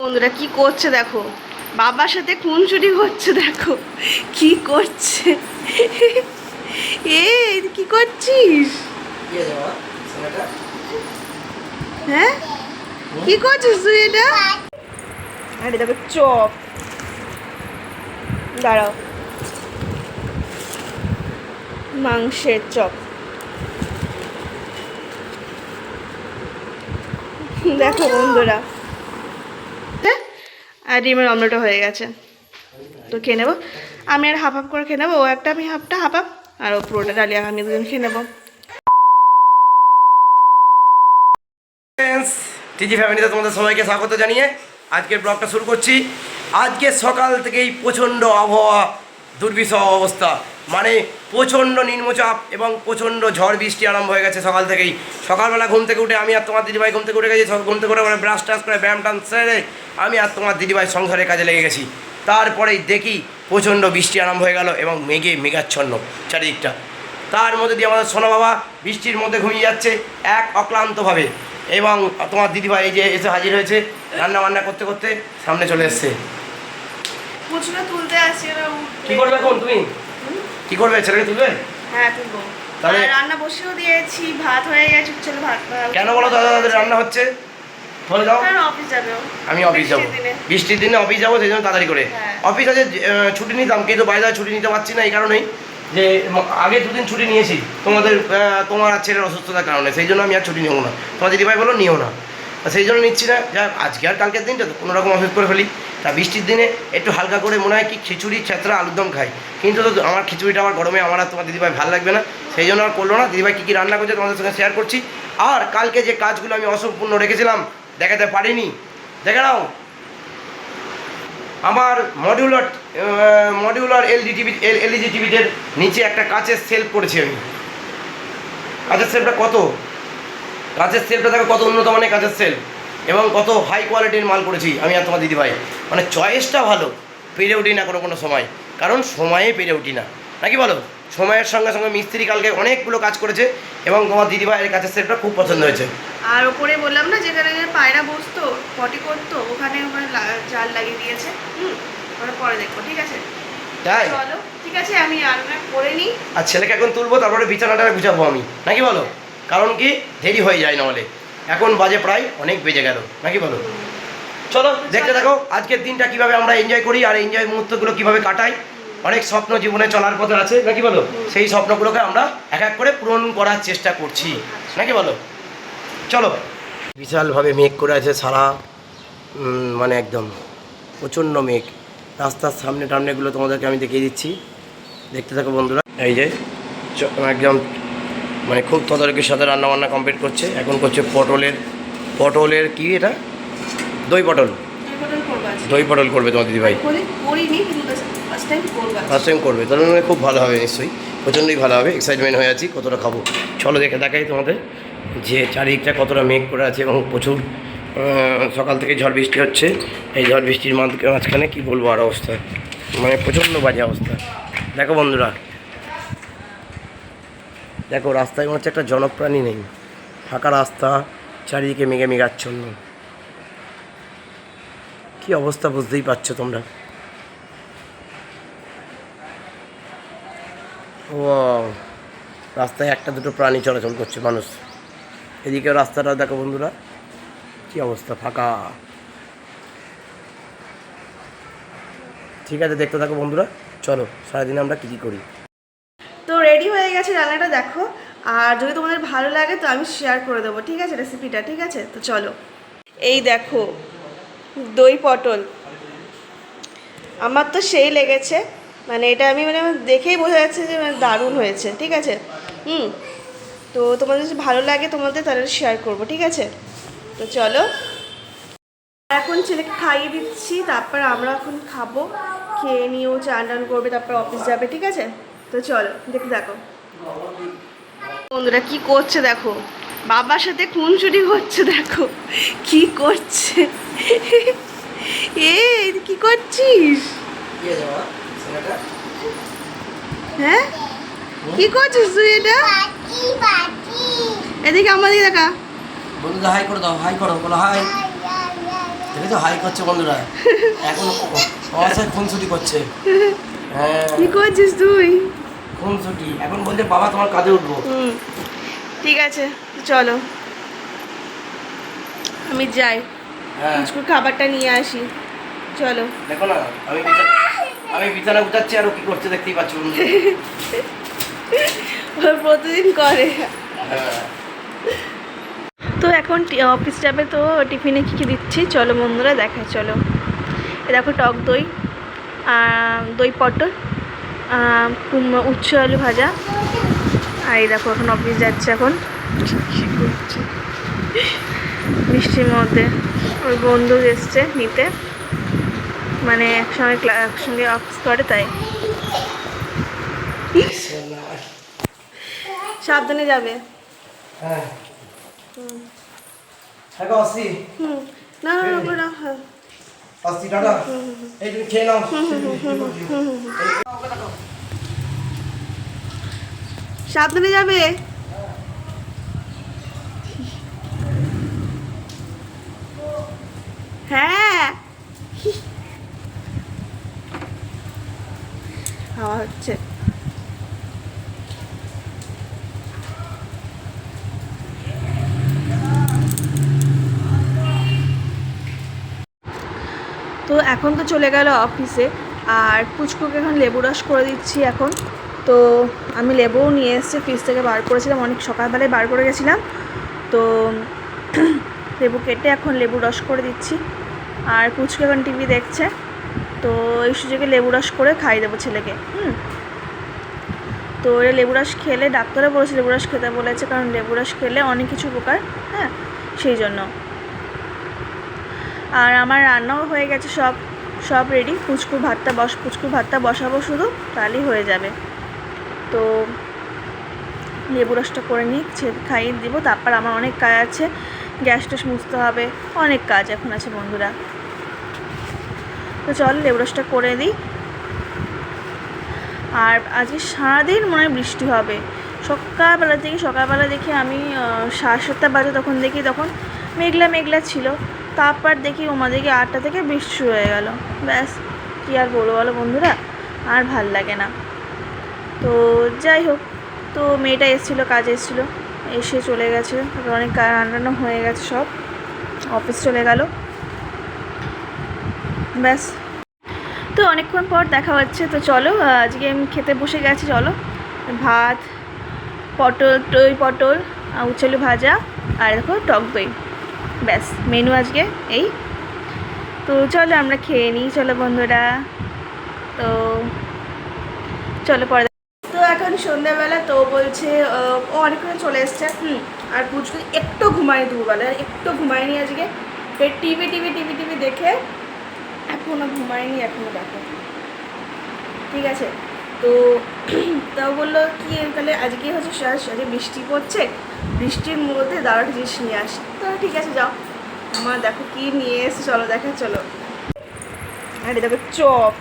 বন্ধুরা কি করছে দেখো? বাবার সাথে খুনসুটি করছে দেখো। কি করছে? এ কি করছিস? হ্যাঁ? কি করছিস তুই এটা? আরে দেখো চপ। দাঁড়াও। মাংসের চপ। দেখো বন্ধুরা। আর ডিমের অমলেটও হয়ে গেছে। তো খেয়ে নেব। আমি আর হাফ হাফ করে খেয়ে নেব, ও একটা, আমি হাফটা, হাফ হাফ। আর ও পুরোটা ডালিয়া আমি দুজন খেয়ে নেব। টিজি ফ্যামিলিতে তোমাদের সবাইকে স্বাগত জানিয়ে আজকের ব্লগটা শুরু করছি। আজকে সকাল থেকেই প্রচণ্ড আবহাওয়া, দুর্বিষহ অবস্থা। মানে প্রচণ্ড নিম্নচাপ এবং প্রচণ্ড ঝড় বৃষ্টি আরম্ভ হয়ে গেছে সকাল থেকেই। সকালবেলা ঘুম থেকে উঠে আমি আর তোমার দিদিভাই ঘুম থেকে উঠে গেছি ঘুম থেকে উঠে মানে ব্রাশ টাশ করে ব্যায়াম টান সেরে আমি আর তোমার দিদিভাই সংসারের কাজে লেগে গেছি। তারপরেই দেখি প্রচণ্ড বৃষ্টি আরম্ভ হয়ে গেল এবং মেঘে মেঘাচ্ছন্ন চারিদিকটা। তার মধ্যে দিয়ে আমাদের সোনা বাবা বৃষ্টির মধ্যে ঘুমিয়ে যাচ্ছে এক অক্লান্তভাবে এবং তোমার দিদিভাই এই যে এসে হাজির হয়েছে রান্না বান্না করতে করতে সামনে চলে এসছে। তুলতে আসছি কি করবে এখন তুমি? কি করবে? ছেলেকে তুলবে হ্যাঁ তুলবো। তাহলে- রান্না বসেও দিয়েছি ভাত হয়ে গেছে চলো ভাত কেন বলো দাদা দাদের রান্না হচ্ছে? বলে দাও। অফিস যাবে আমি অফিস যাব। বৃষ্টির দিনে। অফিস যাব সেই জন্য তাড়াতাড়ি করে। হ্যাঁ। অফিস আছে আহ, ছুটি নিতাম কিন্তু বাইরে ছুটি নিতে পারছি না এই কারণেই যে আগে দুদিন ছুটি নিয়েছি। তোমাদের তোমার ছেলের অসুস্থতার কারণে সেই জন্য আমি আর ছুটি নেব না। তোমার দিদিভাই বলো নিও না। সেই জন্য নিচ্ছি না। যা আজকে আর কালকের দিনটা তো কোনো রকম অফিস করে ফেলি। তা বৃষ্টির দিনে একটু হালকা করে মনে হয় কি খিচুড়ি, ছেঁচড়া, আলুর দম খাই। কিন্তু তো আমার খিচুড়িটা আমার গরমে, আমার আর তোমার দিদিভাই ভালো লাগবে না। সেই জন্য আর করল না। দিদিভাই কী কী রান্না করছে তোমাদের সঙ্গে শেয়ার করছি। আর কালকে যে কাজগুলো আমি অসম্পূর্ণ রেখেছিলাম, দেখাতে পারিনি। দেখে নাও। আমার modular modular LG TV L LED টিভিদের নিচে একটা কাচের সেলফ করেছি আমি। কাচের সেলফটা কত? কাচের সেলফটা দেখো কত উন্নত মানের কাচের সেলফ এবং কত হাই কোয়ালিটির মাল করেছি আমি আর তোমার দিদিভাই। মানে চয়েসটা ভালো পেরে উঠি না কোনো কোনো সময়। কারণ সময়ে পেরে উঠি না। নাকি বলো? সময়ের সঙ্গে সঙ্গে মিস্ত্রি কালকে অনেকগুলো কাজ করেছে এবং তোমার দিদিভাইয়ের কাছে সেলফটা খুব পছন্দ হয়েছে। আর ওপরে বললাম না যেখানে যে পায়রা বসতো পটি করতো ওখানে ওখানে জাল লাগিয়ে দিয়েছে। হুম ওটা পরে দেখব ঠিক আছে? তাই? চলো ঠিক আছে আমি রান্না করে নিই। আর ছেলেকে এখন তুলবো তারপরে বিছানাটা গুছাবো আমি। নাকি বলো? কারণ কি? দেরি হয়ে যায় নাহলে। এখন বাজে প্রায় অনেক বেজে গেল। নাকি বলো? চলো, দেখতে দেখো আজকের দিনটা কীভাবে আমরা এনজয় করি আর এনজয় মুহূর্তগুলো কীভাবে কাটাই। অনেক স্বপ্ন জীবনে চলার পথে আছে, নাকি বলো? সেই স্বপ্নগুলোকে আমরা এক এক করে পূরণ করার চেষ্টা করছি। নাকি বলো? চলো। বিশালভাবে মেঘ করে আছে সারা মানে একদম প্রচণ্ড মেঘ। রাস্তার সামনে টামনেগুলো তোমাদেরকে আমি দেখিয়ে দিচ্ছি। দেখতে থাকো বন্ধুরা। এই যে একদম মানে খুব তদারকির সাথে রান্না বান্না কমপ্লিট করছে। এখন করছে পটলের পটলের কি এটা? দই পটল। দই পটল করবে তোমার দিদিভাই? ফার্স্ট টাইম করব তাহলে মানে খুব ভালো হবে নিশ্চয়ই। প্রচণ্ডই ভালো হবে। এক্সাইটমেন্ট হয়ে আছি কতটা খাব? চলো দেখে দেখাই তোমাদের যে চারিদিকটা কতটা মেঘ করে আছে এবং প্রচুর সকাল থেকে ঝড় বৃষ্টি হচ্ছে। এই ঝড় বৃষ্টির মাঝ- মাঝখানে কি বলব আর অবস্থা। মানে প্রচণ্ড বাজে অবস্থা। দেখো বন্ধুরা দেখো, রাস্তায় মনে হচ্ছে একটা জনপ্রাণী নেই। ফাঁকা রাস্তা, চারিদিকে মেঘে মেঘাচ্ছন্ন। কি অবস্থা বুঝতেই পারছ তোমরা? ও রাস্তায় একটা দুটো প্রাণী চলাচল করছে মানুষ। এদিকেও রাস্তাটা দেখো বন্ধুরা, কি অবস্থা ফাঁকা। ঠিক আছে, দেখতে থাকো বন্ধুরা। চলো, সারাদিন আমরা কী কী করি? গেছে রান্নাটা দেখো। আর যদি তোমাদের ভালো লাগে তো আমি শেয়ার করে দেবো, ঠিক আছে? রেসিপিটা ঠিক আছে? তো চলো। এই দেখো, দই পটল। আমার তো সেই লেগেছে। মানে এটা আমি মানে দেখেই বোঝা যাচ্ছে যে মানে দারুণ হয়েছে, ঠিক আছে? হুম। তো তোমাদের যদি ভালো লাগে তোমাদের, তাহলে শেয়ার করব, ঠিক আছে? তো চলো। এখন ছেলেকে খাইয়ে দিচ্ছি, তারপর আমরা এখন খাব। খেয়ে নিয়েও চান টান করবে, তারপর অফিস যাবে, ঠিক আছে? তো চলো দেখো বন্ধুরা কি করছে দেখো? বাবার সাথে খুনসুটি করছে দেখো। কি করছে? এ কি করছিস? হ্যাঁ? কি করছিস তুই এটা? এদিকে আমাদের দেখা। বন্ধুরা হাই করে দাও হাই করো বলো হাই তো হাই করছে বন্ধুরা। এখন ফোন ছুটি করছে। হ্যাঁ কি করছিস তুই? ফোন ছুটি। এখন বলছে বাবা তোমার কাজে উঠবো। ঠিক আছে চলো। আমি যাই। হ্যাঁ। খাবারটা নিয়ে আসি। চলো। দেখো না আমি আমি বিছানা গুছাচ্ছি আর কি করছে দেখতেই পাচ্ছ বন্ধুরা। ও প্রতিদিন করে। হ্যাঁ। তো এখন অফিস যাবে তো টিফিনে কী কী দিচ্ছি? চলো বন্ধুরা দেখাই চলো। এ দেখো টক দই দই পটল। উচ্চ আলু ভাজা। আর এই দেখো এখন অফিস যাচ্ছে এখন? বৃষ্টির মধ্যে। ওর বন্ধু এসছে নিতে। মানে একসঙ্গে একসঙ্গে অফিস করে তাই। সাবধানে যাবে। হ্যাঁ। হুম। না না না, টাটা এই তুমি খেয়ে নাও সাবধানে যাবে। হ্যাঁ। হচ্ছে। তো এখন তো চলে গেল অফিসে, আর পুচকুকে এখন লেবু রস করে দিচ্ছি এখন। তো আমি লেবুও নিয়ে এসেছি ফ্রিজ থেকে বার করেছিলাম, অনেক সকালবেলায় বার করে গেছিলাম। তো লেবু কেটে এখন লেবু রস করে দিচ্ছি। আর পুচকু এখন টিভি দেখছে, তো এই সুযোগে লেবু রস করে খাই দেবো ছেলেকে, হুম। তো এ লেবু রস খেলে, ডাক্তারও বলেছে লেবু রস খেতে বলেছে, কারণ লেবু রস খেলে অনেক কিছু উপকার হ্যাঁ সেই জন্য। আর আমার রান্নাও হয়ে গেছে সব সব রেডি পুচকুর ভাতটা বস পুচকুর ভাতটা বসাবো শুধু, তাহলেই হয়ে যাবে। তো লেবু রসটা করে নিই খাইয়ে দিব। তারপর আমার অনেক কাজ আছে, গ্যাস ট্যাস মুছতে হবে, অনেক কাজ এখন আছে বন্ধুরা। তো চল, লেবু রসটা করে দিই। আর আজকে সারাদিন মনে হয় বৃষ্টি হবে। সকালবেলা থেকে, সকালবেলা দেখি আমি সাড়ে সাতটা বাজে তখন দেখি, তখন মেঘলা মেঘলা ছিল। তারপর দেখি ওমাদিকে আটটা থেকে বৃষ্টি শুরু হয়ে গেল। ব্যাস, কী আর বলব বলো বন্ধুরা? আর ভালো লাগে না। তো যাই হোক, তো মেয়েটা এসেছিল, কাজে এসেছিল, এসে চলে গেছে। তারপর অনেক রান্নানো হয়ে গেছে সব। অফিস চলে গেল। ব্যাস। তো অনেকক্ষণ পর দেখা হচ্ছে। তো চলো, আজকে আমি খেতে বসে গেছি, চলো। ভাত, পটল, দই পটল উচ্ছালু ভাজা, আর দেখো টক দই। ব্যাস, মেনু আজকে এই। তো চলো আমরা খেয়ে নিই, চলো বন্ধুরা। তো চলো পরে তো এখন সন্ধ্যাবেলা তো বলছে, ও অনেকক্ষণ চলে এসছে, হুম, আর পুচকু একটু ঘুমায়নি দুপুরবেলা, একটু ঘুমায়নি আজকে। ফের টিভি টিভি টিভি টিভি দেখে এখনও ঘুমায়নি, এখনও দেখো। ঠিক আছে? তো, তাও বলল কি, তাহলে আজকে হচ্ছে আজকে বৃষ্টি পড়ছে। বৃষ্টির মধ্যে দাঁড়াটা জিনিস নিয়ে আসি। তো ঠিক আছে, যাও। আমার দেখো কি নিয়ে এসে চলো দেখা, চলো। আরে দেখো, চপ।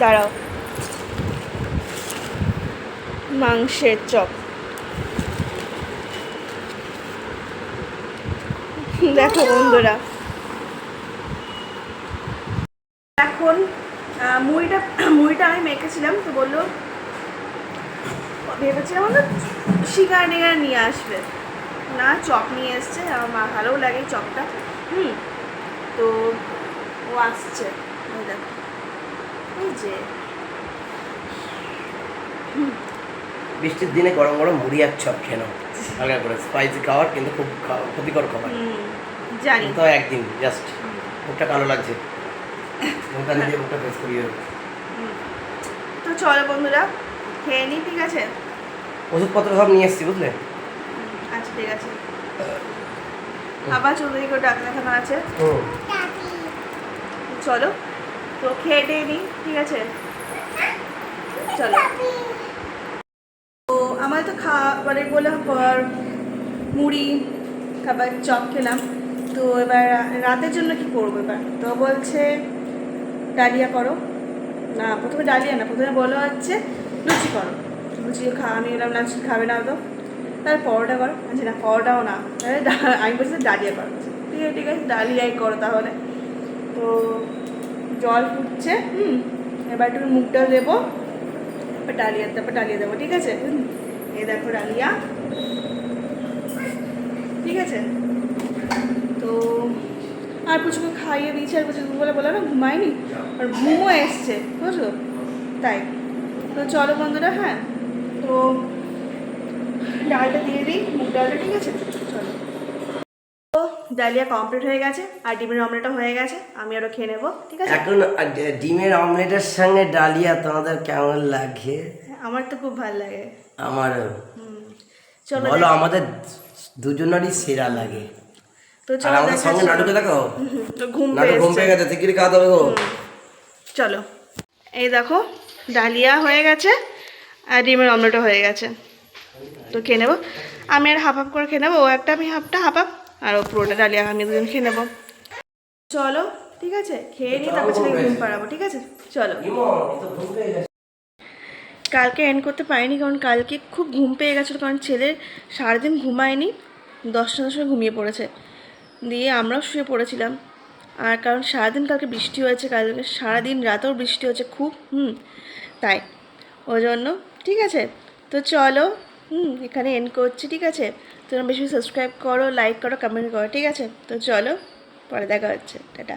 দাঁড়াও। মাংসের চপ। দেখো বন্ধুরা। এখন মুড়িটা মুড়িটা আমি মেখেছিলাম, তো বলল, ভেবেছিলাম আমরা শিকার নিগার নিয়ে আসবে। না চপ নিয়ে এসছে। আমার মা ভালোও লাগে চপটা। হুম তো ও আসছে। দেখো। এই যে। বৃষ্টির দিনে গরম গরম মুড়ি আর চপ খেয়ে নাও। হালকা করে। স্পাইসি খাবার কিন্তু খুব ক্ষতিকর খাবার। হুম, জানি। তো একদিন জাস্ট মুখটা কালো লাগছে। মুখটা নিজে মুখটা ফেস করিয়ে তো চলো বন্ধুরা খেয়ে নিই ঠিক আছে? ওষুধপত্র সব নিয়ে এসেছি বুঝলে? আচ্ছা ঠিক আছে। আবার চৌধুরী করে ডাক্তার দেখানো আছে চলো তো খেয়ে টেয়ে নিই ঠিক আছে? চলো। তো আমার তো খাওয়া মানে বললাম পর মুড়ি খাবার চপ খেলাম। তো এবার রাতের জন্য কি করব এবার? তো বলছে ডালিয়া করো। না প্রথমে ডালিয়া না প্রথমে বলো হচ্ছে লুচি করো। লুচি খা আমি বললাম না খাবে না তো। তাহলে পরোটা করো। আচ্ছা না, পরোটাও না। তাহলে আমি বলছি ডালিয়া করো। ঠিক আছে ঠিক আছে, ডালিয়াই করো তাহলে। তো জল ফুটছে, হুম। এবার একটু ডাল দেবো এবার ডালিয়া, তারপর ডালিয়া দেবো, ঠিক আছে? এই দেখো ডালিয়া। ঠিক আছে? তো আর পুচুকে খাইয়ে দিয়েছি, আর পুচুকে বলে বলে না ঘুমায়নি আর ঘুমও এসছে বুঝলো তাই। তো চলো বন্ধুরা হ্যাঁ। তো ডালটা দিয়ে দিই মুগ ডালটা ঠিক আছে? চলো। ডালিয়া কমপ্লিট হয়ে গেছে আর ডিমের অমলেটও হয়ে গেছে আমি আরও খেয়ে নেব ঠিক আছে? এখন ডিমের অমলেটের সঙ্গে ডালিয়া তোমাদের কেমন লাগে? আমার তো খুব ভালো লাগে। আমারও। হুম। চলো বলো আমাদের দুজনেরই সেরা লাগে। তো চলো আমাদের সঙ্গে। নাটকে দেখো? তো ঘুম নাটক ঘুম পেয়ে গেছে তিকিরি খাওয়া গো চলো। এই দেখো ডালিয়া হয়ে গেছে। আর ডিমের অমলেটও হয়ে গেছে। তো খেয়ে নেব। আমি আর হাফ হাফ করে খেয়ে নেব, ও একটা, আমি হাফটা, হাফ হাফ। আর ও পুরোটা ডালিয়া আমি দুজন খেয়ে নেব। চলো, ঠিক আছে? খেয়ে নিয়ে তারপর ছেলে ঘুম পাড়াবো, ঠিক আছে? চলো। কালকে এন্ড করতে পারিনি, কারণ কালকে খুব ঘুম পেয়ে গেছিল, কারণ ছেলে সারাদিন ঘুমায়নি দশটার সময় ঘুমিয়ে পড়েছে। দিয়ে আমরাও শুয়ে পড়েছিলাম। আর কারণ সারাদিন কালকে বৃষ্টি হয়েছে, কালকে সারাদিন রাতেও বৃষ্টি হয়েছে খুব, হুম, তাই। ওই জন্য ঠিক আছে? তো চলো, হুম, এখানে এন্ড করছি, ঠিক আছে? তোমরা বেশি সাবস্ক্রাইব করো লাইক করো কমেন্ট করো, ঠিক আছে? তো চলো, পরে দেখা হচ্ছে, টাটা।